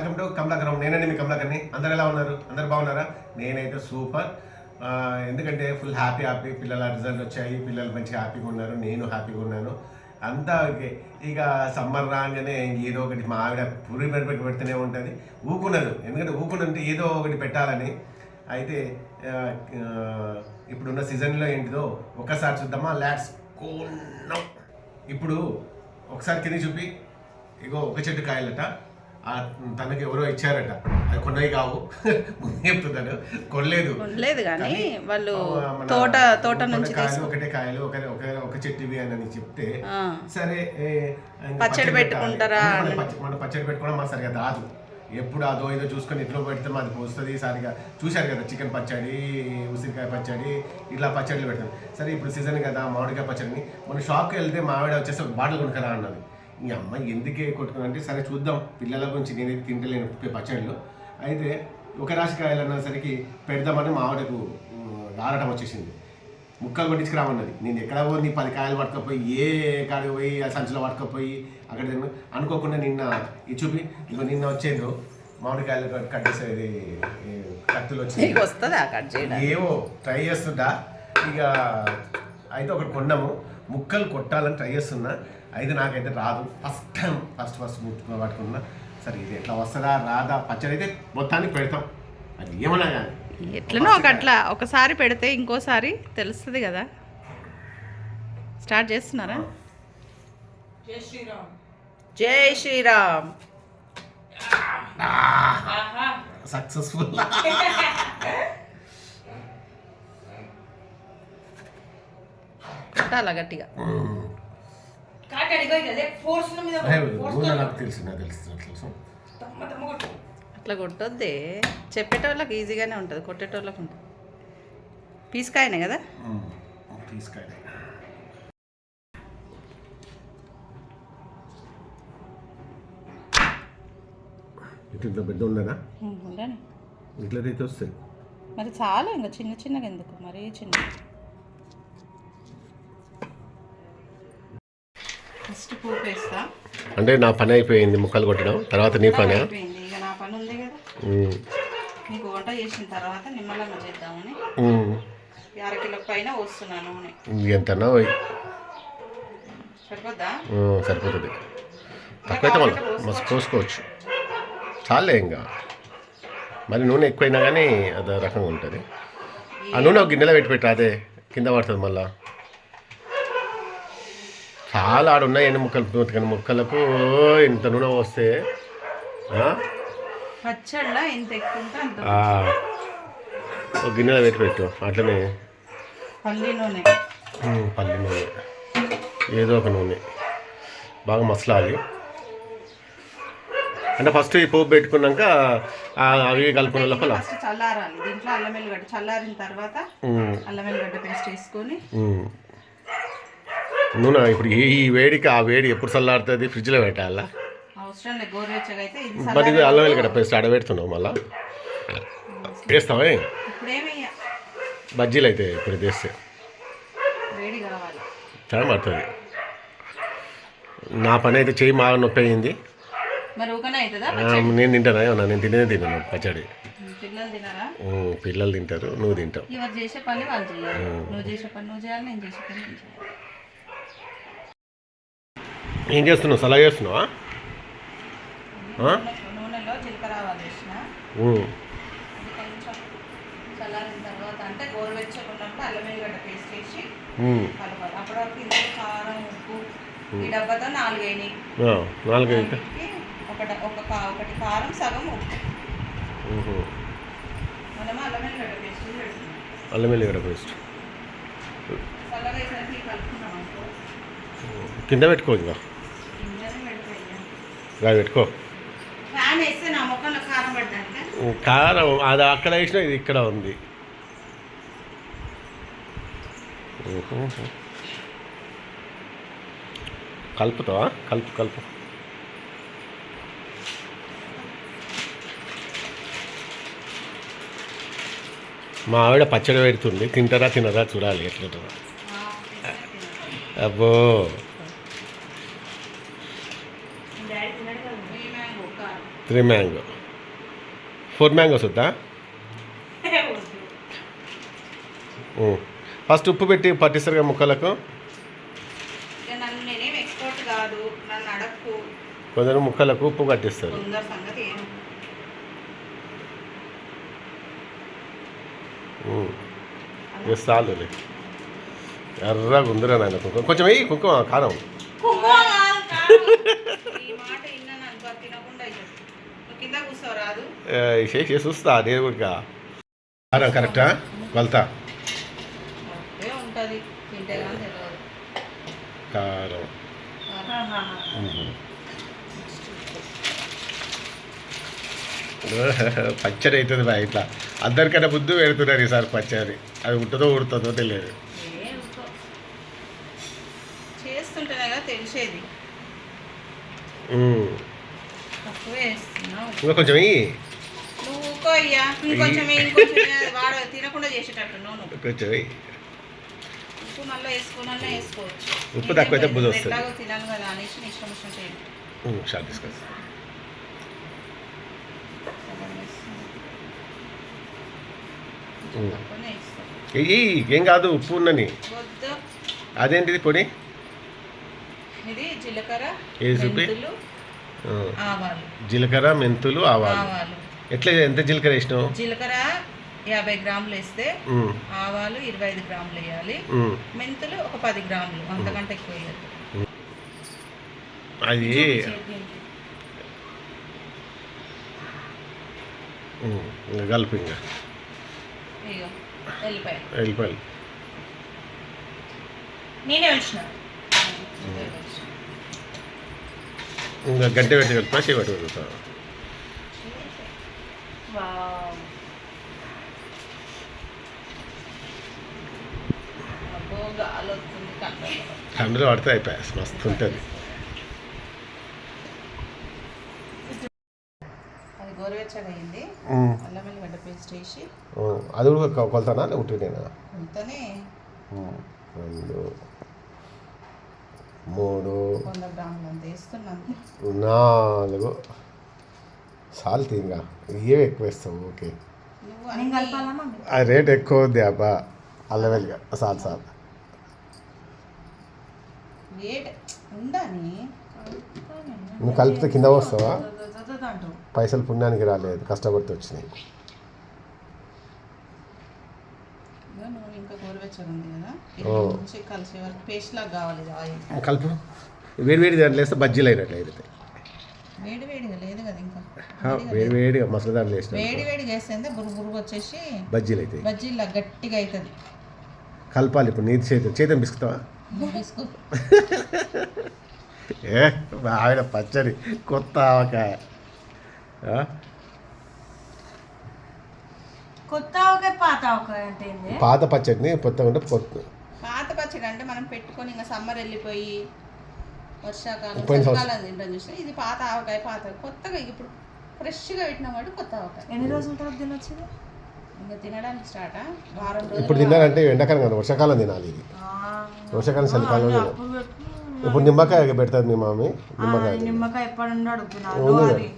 Welcome to Kamalakaram నేనండి మీ కమలాకర్ని అందరు ఎలా ఉన్నారు? అందరు బాగున్నారా? నేనైతే సూపర్. ఎందుకంటే ఫుల్ హ్యాపీ హ్యాపీ. పిల్లల రిజల్ట్ వచ్చాయి. పిల్లలు మంచిగా హ్యాపీగా ఉన్నారు. నేను హ్యాపీగా ఉన్నాను. అంతా ఓకే. ఇక సమ్మర్ రాగానే ఏదో ఒకటి మా ఆవిడ పూరి పెట్టి పెడుతూనే ఉంటుంది. ఊకున్నది. ఎందుకంటే ఊకునంటే ఏదో ఒకటి పెట్టాలని. అయితే ఇప్పుడున్న సీజన్లో ఏంటిదో ఒకసారి చూద్దామా? లాట్స్ కోనం ఇప్పుడు ఒకసారి కింద చూపి. ఇగో ఒక చెట్టు కాయలట. తనకి ఎవరో ఇచ్చారట. అది కొన్నవి కావు. చెప్తున్నాను. కొనలేదు. లేదు కానీ వాళ్ళు తోట తోట నుంచి కాయలు ఒకటే కాయలు ఒక ఒక చెట్టు అని చెప్తే సరే పచ్చడి పెట్టుకుంటారా. మన పచ్చడి పెట్టుకోవడం మాకు సరిగా రాదు. ఎప్పుడు అదో ఏదో చూసుకొని ఇంట్లో పెడితే మాది పోస్తుంది సరిగా చూశారు కదా చికెన్ పచ్చడి ఉసిరికాయ పచ్చడి ఇట్లా పచ్చడిలు పెడతాం. సరే ఇప్పుడు సీజన్ కదా మామిడికాయ పచ్చడిని. మన షాప్కి వెళ్తే మామిడ వచ్చేసి ఒక బాటిల్ కొనుక్కరా అన్నది. ఈ అమ్మాయి ఎందుకే కొట్టుకున్నా సరే చూద్దాం పిల్లల గురించి నేనైతే తింటలేను ప- పచ్చడిలో అయితే ఒక రాశి కాయలు అన్నసరికి పెడదామని మామిడకు ఉమ్, దారటం వచ్చేసింది. ముక్కలు కొట్టించుకురామన్నది. నేను ఎక్కడ పోయి పది కాయలు పట్టుకపోయి ఏ కాడికి పోయి ఆ సంచిలో పట్టుకపోయి అక్కడ తిన్న అనుకోకుండా నిన్న ఇది చూపి ఇగో నిన్న వచ్చేది మామిడికాయలు కట్- చేసేది కత్తులు వచ్చి ఏవో ట్రై చేస్తుంటా ఇక అయితే ఒకటి కొన్నాము. ముక్కలు కొట్టాలని ట్రై చేస్తున్నా. అయితే నాకైతే రాదు. ఫస్ట్ టైం ఫస్ట్ ఫస్ట్ ముట్టుకుని పట్టుకున్నా సరే ఇది ఎట్లా వస్తుందా రాదా పచ్చడి అయితే మొత్తానికి పెడతాం. అది ఏమన్నా కానీ. ఎట్లనో ఒక అట్లా ఒకసారి పెడితే ఇంకోసారి తెలుస్తుంది కదా. స్టార్ట్ చేస్తున్నారా? జై శ్రీరామ్. సక్సెస్ఫుల్ కొట్టాలా గట్టిగా నాకు తెలుసు నాకు తెలుసు నాకు తెలుసు అట్లా కొట్టొద్దే. చెప్పేటోళ్ళకి ఈజీగానే ఉంటుంది కొట్టేటోళ్ళకి ఉంటుంది. పీస్కాయనే కదా? తీసుకాయలు ఇటు ఇంత పెద్ద ఉండనా. ఇట్లా అయితే వస్తాయి. మరి చాలా ఇంకా చిన్న చిన్నగా ఎందుకు? మరీ చిన్న. ఫస్ట్ పోపు వేస్తా అంటే నా పని అయిపోయింది ముక్కలు కొట్టడం. తర్వాత నీ పని? అయిపోయింది. ఇక నా పని ఉంది కదా. నీకు వంట చేసిన తర్వాత నిమ్మలంగా చేద్దామని. ఈ అరకిలో పైన వస్తున్నాను పోయి సరిపోద్దా? సరిపోతుంది. తక్కువైతే మళ్ళీ మస్తు పోసుకోవచ్చు చాలే ఇంకా. మరి నూనె ఎక్కువైనా కానీ అదో రకంగా ఉంటుంది. ఆ నూనె ఒక గిన్నెలో పెట్టి పెట్టు అదే కింద పడుతుంది మళ్ళా. చాలా ఆడున్నాయి ఎండు ముక్కలు నూతికని ముక్కలకు. ఇంత నూనె ఆ. ఒక గిన్నెలో పెట్టి పెట్టు అట్లనే. పల్లి నూనె. పల్లి నూనె. ఏదో ఒక నూనె. బాగా మసలాలి. అంటే ఫస్ట్ ఈ పోపు పెట్టుకున్నాక అవి కలుపుకునే లోపల. చల్లారాలి. దీంట్లో అల్లం వెల్లిగడ్డ చల్లారిన తర్వాత అల్లం వెల్లిగడ్డ పేస్ట్ వేసుకొని. నూనె ఇప్పుడు ఈ వేడికి ఆ వేడి ఎప్పుడు చల్లారుతుంది? ఫ్రిడ్జ్లో పెట్టాలా? అవసరం లేదు గోరువెచ్చగా అయితే ఇది మరి ఇది అల్లం వెల్లిగడ్డ పేస్ట్ ఆడబెడుతున్నావు మళ్ళా? వేస్తావే ఇప్పుడేమి బజ్జీలు అయితే ఇప్పుడు తెస్తే. వేడి కావాలి. టైం పడుతుంది. నా పని అయితే చెయ్యి బాగా నొప్పి అయింది. మరి ఊకనే అవుతుందా ఆ, నేను తింటానా? ఏమన్నా? నేను తినేది తిన్నాను పచ్చడి. పిల్లలు తినరా? ఉమ్, పిల్లలు తింటారు నువ్వు తింటావు. ఎవరు చేసే పని వాళ్ళు చేయాలి. నువ్వు చేసే పని నువ్వు చేయాలి నేను చేసే పని నేను చేయాలి. ఏం చేస్తున్నావు? సలహా చేస్తున్నావా? నూనెలో జీలకర్ర ఆవాలు వేసిన. ఉమ్, అది కొంచెం చల్లారిన తర్వాత అంటే గోరువెచ్చగా ఉన్నప్పుడు అల్లం వెల్లిగడ్డ పేస్ట్ వేసి ఇందులో కారం ఉప్పు ఈ డబ్బాతో నాలుగు ఒక ఒకటి కారం సగం ఉప్పు. అల్లం వెల్లిగడ్డ పేస్ట్ అల్లం వెల్లిగడ్డ పేస్ట్. చల్లగా కలుపుకున్నాం కింద పెట్టుకో ఇంకా ఇలా పెట్టుకో. కారం అది అక్కడ వేసినా ఇది ఇక్కడ ఉంది. కలుపుతావా? కలుపు కలుపు. మా ఆవిడ పచ్చడి పెడుతుంది. తింటారా తినరా చూడాలి ఎట్లుంటుందో అబ్బో డాడీ తిన్నాడు కదా ఈ మ్యాంగో కారం త్రీ మ్యాంగో ఫోర్ మ్యాంగోస్ వద్దా ఫస్ట్ ఉప్పు పెట్టి పట్టిస్తారు కదా ముక్కలకు కొందరు ముక్కలకు ఉప్పు పట్టిస్తారు. చాలులే ఎర్రగా ఉందిరా నాయన కుంకుమ. కొంచెం వెయ్యి కుంకుమ కారం ఈ మాట విన్నాను అనుకో తినకుండా అవుతుంది నువ్వు కింద కూర్చో రాదు ఏ, చేసి చూస్తా నేను కూడా కరెక్టా? తెలియదు కారం. పచ్చడి అవుతుంది బా ఇట్లా. అందరికన్నా ముందు పెడుతున్నారు ఈసారి పచ్చడి. అది ఉంటుందో ఉడుతుందో తెలియదు. చేస్తుంటేనే తెలిసేది. ఇంకా కొంచెం వెయ్యి ఇంకొంచెం వాడు తినకుండా చేసేటట్టు కొంచెం వెయ్యి ఉప్పు మళ్ళీ వేసుకోవచ్చు. ఉప్పు తక్కువైతే బుద్ధి వస్తుంది. ఎట్లాగో తినాలి కదా అనేసి ఇష్టం చేయండి తీసుకొస్తా ఏం కాదు ఉప్పు ఉన్నని అదేంటిది పొడి? ఇది జీలకర్ర ఏది చూపి? ఆవాలు. జీలకర్ర మెంతులు ఆవాలు. ఆవాలు. ఎట్లా ఎంత జీలకర్ర వేసినావు? జీలకర్ర యాభై గ్రాములు వేస్తే ఆవాలు ఇరవై ఐదు గ్రాములు వేయాలి. మెంతులు ఒక పది గ్రాములు. అంతకంటే ఎక్కువ అది కలుపు ఇంకా. నేనే వచ్చిన ఇంకా గడ్డ పెట్టి కలిపా చేయి పెట్టి కలుపుతా అబ్బో గాలి వస్తుంది కండలో పడితే అయిపోయా మస్తు ఉంటుంది అది కూడా కొలతానా. లేకుంటే నేను రెండు. మూడు నాలుగు. సాల్ట్ ఇంకా. ఇవే ఎక్కువ వేస్తావు? ఓకే. ఆ రేట్ ఎక్కువ ఉంది అబ్బా. అల్లం వెల్లిగా సాల్ సాల్ నువ్వు కలిపితే కింద వస్తావా పైసలు పుణ్యానికి రాలేదు. కష్టపడితే వచ్చినాయి. నూనె ఇంకా గోరువెచ్చగా ఉంది కదా. మంచి కలిసే వరకు పేస్ట్ లాగా కావాలి ఇది ఆయిల్. కలుపు. వేడి వేడి దాంట్లో వేస్తే బజ్జీలు అయినట్లు అయితే. వేడి వేడిగా లేదు కదా ఇంకా. వేడి వేడిగా మసాలా దాంట్లో వేసిన వేడి వేడిగా వేస్తే బురుగు బురుగు వచ్చేసి బజ్జీలు అవుతాయి బజ్జీలా గట్టిగా అవుతుంది కలపాలి ఇప్పుడు నీతి చేతి చేతిని బిసుకుతావా ఏ ఆవిడ పచ్చడి కొత్త ఆవకాయ? కొత్త ఆవకాయ పాత ఆవకాయ అంటే ఏంది? పాత పచ్చడిని కొత్తగా ఉంటే కొత్త. పాత పచ్చడి అంటే మనం పెట్టుకొని ఇంకా సమ్మర్ వెళ్ళిపోయి వర్షాకాలం పోయిన సంవత్సరం. చలికాలం తింటాం చూసిన ఇది పాత ఆవకాయ పాత కొత్తగా ఇప్పుడు ఫ్రెష్గా పెట్టిన వాడు కొత్త ఆవకాయ. ఎన్ని రోజుల తర్వాత తినొచ్చింది? ఇంకా తినడానికి స్టార్ట్? వారం రోజులు ఇప్పుడు తిన్నారంటే ఎండాకాలం కదా వర్షాకాలం తినాలి ఇది. వర్షాకాలం చలికాలం తినాలి అప్పుడు పెట్టు. ఇప్పుడు నిమ్మకాయ పెడుతుంది మీ మామి ఆ, నిమ్మకాయ. ఈ నిమ్మకాయ ఎప్పుడు అది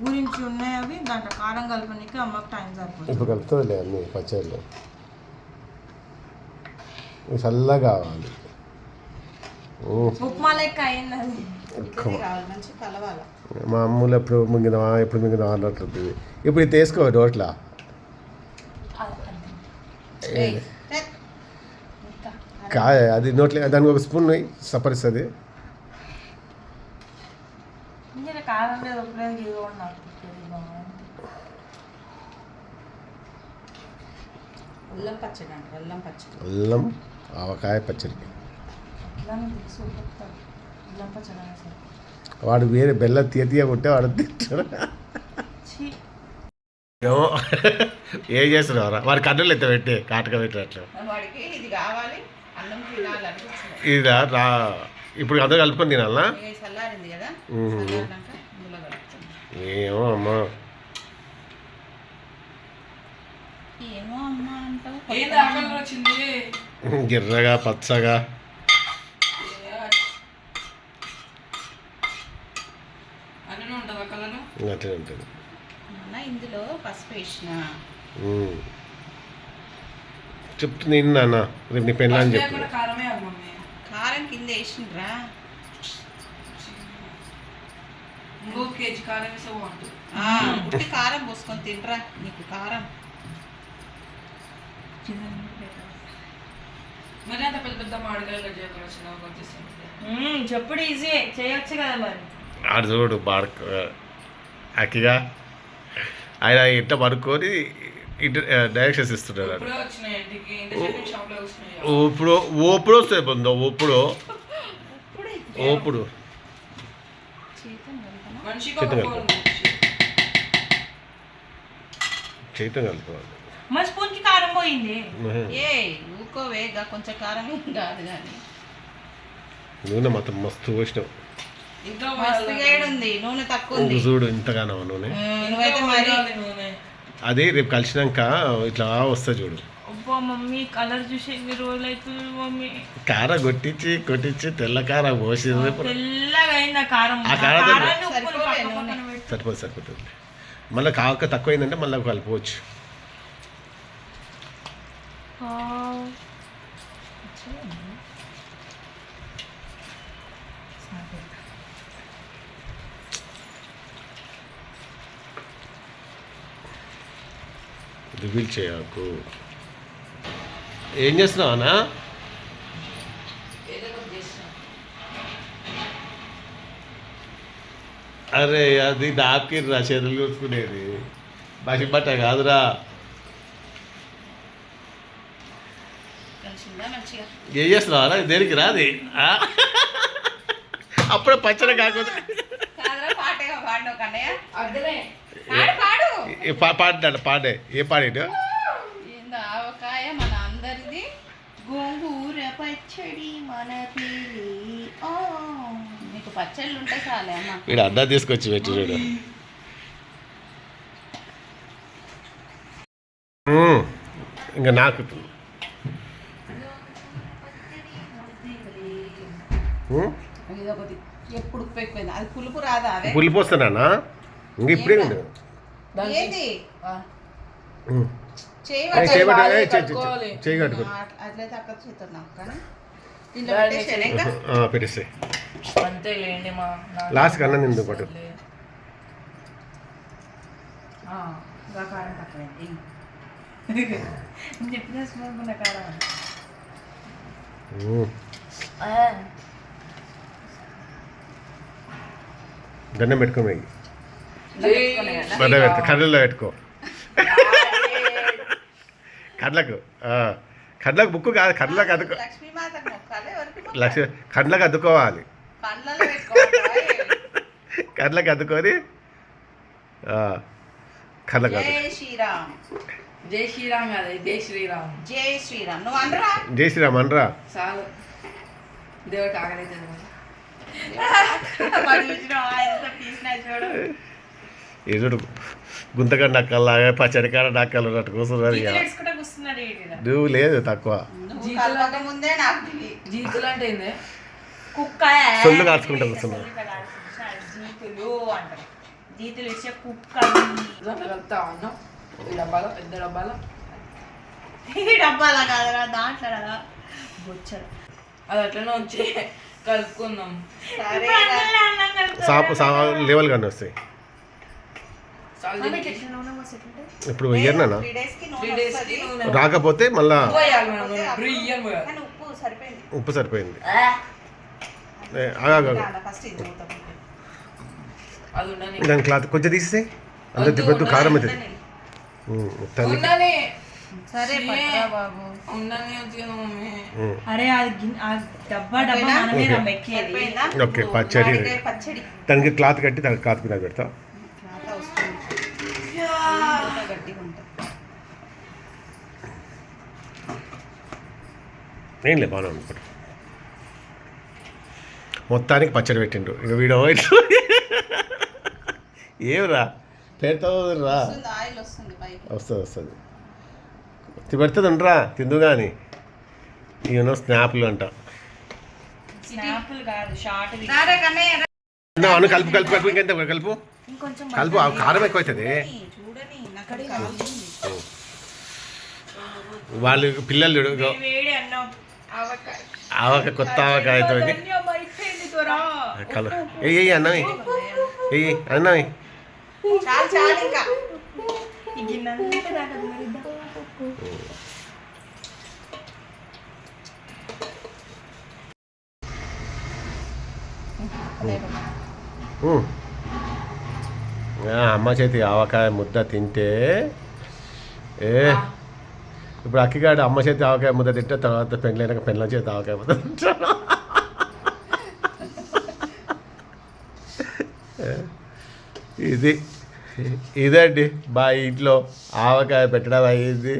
గురించి ఉన్నాయి అవి దాంట్లో కారం కలపనికి అమ్మకి టైం సరిపోతుంది ఇప్పుడు కలుపుతుందిలే అన్ని పచ్చళ్ళు. చల్లగా కావాలి. ఉప్మా లెక్క అయింది అది. మా అమ్ములు ఎప్పుడు మింగిదామా ఎప్పుడు మింగిదామా అన్నట్లుంది ఇప్పుడు ఇది వేసుకో. ఇంకా. కాయ అది నోట్లే దానికి ఒక స్పూన్ సపరిస్తుంది ఇంకా కారం లేదు ఒకటే ఇది కూడా నాకు. అల్లం పచ్చడి అంట అల్లం పచ్చడి. అల్లం ఆవకాయ పచ్చడి. ఇల్లం పచ్చడి. వాడు వేరే బెల్లం తీయ తీయ కొట్టే వాడు తింటాడు. ఏమో. ఏం చేస్తున్నారా వాడి కన్నులు ఎత్త పెట్టి కాటక పెట్టినట్లు. వాడికి ఇది కావాలి అన్నం తినాలి అనిపించింది ఇది రా. రా- ఇప్పుడు అందరూ కలుపుకొని తినాలా ఇక చల్లారింది కదా మ్మ్. చల్లారినాక ఇందులో కలుపుతుంది ఏమో అమ్మా. ఏమో అమ్మా అంటావు గిర్రగా పచ్చగా. అట్లనే ఉంటుంది ఇందులో పసుపు వేసిన. చెప్తుంది నాన్న రేపు నీ పెళ్ళి అని చెప్పు కారం కింద వేసిండ్రా. ఇంకో కేజీ కారం వేస్తే బాగుంటుంది ఉట్టి కారం పోసుకొని తినరా నీకు కారం. మరి అంత పెద్ద పెద్ద చెప్పుడు ఈజీ చేయొచ్చు కదా మరి. ఆడు చూడు బాడక అక్కిగా. ఆయన ఇట్లా పడుకొని ఇటు డైరెక్షన్స్ ఇస్తున్నాడు. ఇప్పుడే ఇంటి ఓప్పుడు వస్తాయి పొందో ఓప్పుడు ఓప్పుడు మనిషికి చేత ఒక కలుపు. ఫోన్. ఉంది. చైతం కలుపుకోవాలి. మా స్పూన్కి కారం పోయింది. ఏ ఊకోవే గా కొంచెం కారం కాదు కానీ. నూనె మొత్తం మస్తు పోసినావు. ఇంకా మస్తుగా ఉంది నూనె తక్కువ ఉంది చూడు ఇంతగానో నూనె. అది రేపు కలిసినాక ఇట్లా వస్తుంది చూడు. అబ్బా మమ్మీ కలర్ చూసి ఎన్ని రోజులు అవుతుంది మమ్మీ. కార కొట్టించి కొట్టించి తెల్ల కార పోసి తెల్లగా అయింది ఆ కారం. ఆ కారం పెట్టు. సరిపోతుంది సరిపోతుంది. మళ్ళీ కాక తక్కువైందంటే మళ్ళీ కలుపుకోవచ్చు రివీల్ చేయకు. ఏం చేస్తున్నావు అన్నా? అరే అది నాకిర్రా చేతులు చూసుకునేది బాసి బట్ట కాదురా. ఏం చేస్తున్నావు అలా దేనికి రాది? అప్పుడే పచ్చడి కాకపోతే. కాదురా పాటగా పాడినావు కన్నయ్య అద్దనే పాడు. పాడు ఏ పా- పాడినాడు పాడే. ఏ పాడాడు? గోంగూర పచ్చడి మన ఓ నీకు పచ్చళ్ళు ఉంటే చాలే అమ్మ. వీడు అడ్డా తీసుకొచ్చి పెట్టి చూడు. ఇంకా నాకు ఎప్పుడు ఎక్కువైంది? అది పులుపు రాదా అదే ఇంక ఇప్పుడే ఉండు. ఏంది? మ్మ్. చేయి కట్టుకో అట్లయితే అక్కడ కానీ పట్టు దండం పెట్టుకో దండం కళ్ళల్లో పెట్టుకో. కళ్ళకు. ఆ, కళ్ళకు బుక్కు కాదు కళ్ళకు అద్దుకో లక్ష్మీమాత మొక్కాలి ఎవరికి మొక్కాలి? లక్ష కళ్ళకు అద్దుకోవాలి కళ్ళకు అద్దుకొని ఆ, కళ్ళకు శ్రీరామ్. జై శ్రీరామ్ కాదు జై శ్రీరామ్. జై శ్రీరామ్. నువ్వు అనరా? జై శ్రీరామ్ అనరా? చాలు. దేవుడికి చూడు. గుంతకాడ నక్కల్లాగా పచ్చడికాడ నక్కలు అన్నట్టు కూర్చున్నారు ఇక. నువ్వు లేదు తక్కువ. నువ్వు కలవక ముందే నాకు తెలియదు. జీతులు అంటే ఏంది? కుక్క సొల్లు కాచుకుంటా కూర్చున్నావు జీతులు అంటారు. జీతులు ఇచ్చే కుక్క ఈ డబ్బాలో పెద్ద డబ్బాలో. ఈ డబ్బాలా కాదురా దాంట్లో కదా? బొచ్చరు అది అట్లనే వచ్చి కలుపుకుందాం. సరే లెవెల్ కానీ వస్తాయి. ఇప్పుడు నూనె రాకపోతే మళ్ళా ఉప్పు సరిపోయింది. ఉప్పు సరిపోయింది. ఏ, ఆగు, ఆగు, ఆగు. ఫస్ట్ ఇది మూత పెట్టు. అది ఉండని దాని క్లాత్ కొంచెం తీస్తే అంత తిప్పొద్దు కారం అవుతుంది ఉండని సరే బాబు. అరే డబ్బా డబ్బా ఓకేనా? మనమే ఓకే. పచ్చడి. దానికి క్లాత్ కట్టి దానికి క్లాత్ మీద పెడతా మూత గట్టిగా ఉంటుంది ఏం లే బాగానే ఉంది. మొత్తానికి పచ్చడి పెట్టిండ్రు. ఇక వీడియో ఇట్లా ఏమిరా? పెడతావు రా. వస్తుంది ఆయిల్ వస్తుంది పైకి. వస్తుంది వస్తుంది. పెడుతుంది ఉండరా తిందు కానీ ఈయన స్నాప్లు అంట. అను కలుపు కలుపు కలుపు ఇంకెంత కలుపు? ఇంకొంచెం కలుపు ఆ కారం ఎక్కువ అవుతుంది చూడని నాకు అది కావాలి వాళ్ళు పిల్లలు చూడు ఇగో, వేడి అన్నం ఆవకాయ ఆవక కొత్త ఆవకాయతో ధన్యం అయిపోయింది దొరా కలు ఏ అన్నవి ఏ అన్నవి చాలు చాలు ఇంకా ఈ గిన్నెంతా దాంట్లో మరిద్దాం. ఉమ్. ఆ, అమ్మ చేతి ఆవకాయ ముద్ద తింటే ఏ ఇప్పుడు అక్కిగాడు అమ్మ చేతి ఆవకాయ ముద్ద తింటే తర్వాత పెళ్ళైనాక పెళ్ళ చేతి ఆవకాయ ముద్ద తింటాడు. ఇది ఇదండి మా ఇంట్లో ఆవకాయ పెట్టడం అయ్యింది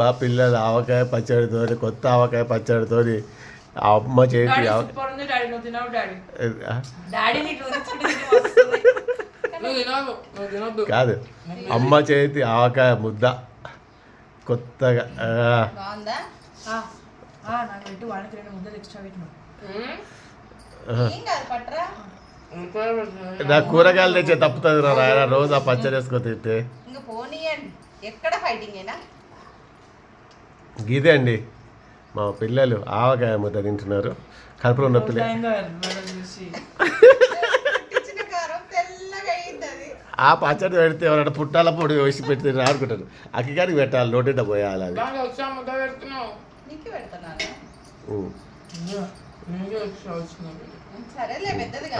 మా పిల్లలు ఆవకాయ పచ్చడితోని కొత్త ఆవకాయ పచ్చడితోని ఆ అమ్మ చేతి డాడీ కాదు. అమ్మ చేతి ఆవకాయ ముద్ద. కొత్తగా నా కూరగాయలు తెచ్చే తప్పుతుంది రా నాయన రోజు ఆ పచ్చడి వేసుకో తింటే. ఇదే అండి. మా పిల్లలు ఆవకాయ ముద్ద తింటున్నారు. కడుపులో నొప్పిలే అయిందో ఎర్రగా చూసి ఇచ్చిన కారం తెల్లగా అయింది అది ఆ పచ్చడి పెడితే ఎవరైనా పుట్టాల పొడి వేసి పెడితే ఆడుకుంటారు అక్కిగారికి పెట్టాలి నోటిట పోయాలి అది.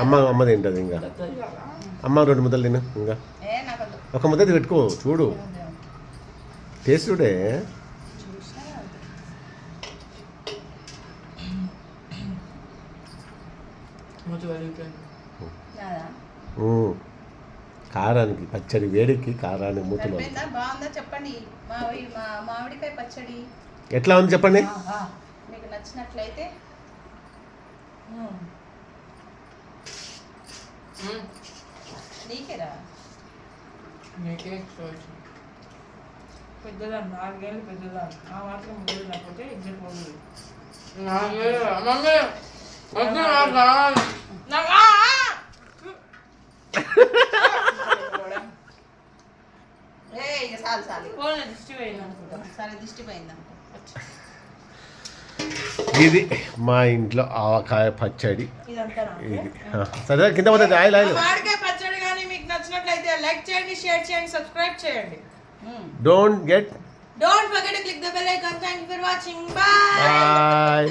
అమ్మ అమ్మ తింటుంది ఇంకా. అమ్మ రెండు ముద్దలు తిను ఇంకా. ఒక ముద్ద పెట్టుకో చూడు. టేస్ట్ చూడే? ఉమ్. కారానికి పచ్చడి వేడికి కారానికి మూతలు బాగుందా? చెప్పండి. మామిడికాయ పచ్చడి. ఎట్లా ఉంది చెప్పండి? మీకు నచ్చినట్లయితే. నీకేరా? నీకే పెద్దదాన్ని నాలుగేళ్ళు పెద్దదాన్ని. ఆ మాత్రం ముద్ద లేకపోతే ఇద్దరు పోగులు ఏ ఇక చాలు చాలు. పోలే దిష్టి పోయింది అనుకుంటా. సరే దిష్టి పోయింది అనుకో. ఇది మా ఇంట్లో ఆవకాయ పచ్చడి. ఇది. సరే కింద పోతుంది ఆయిల్ ఆయిల్. పచ్చడి కానీ మీకు నచ్చినట్లయితే లైక్ చేయండి షేర్ చేయండి సబ్స్క్రైబ్ చేయండి. Don't get don't forget to click the bell icon thank you for watching bye bye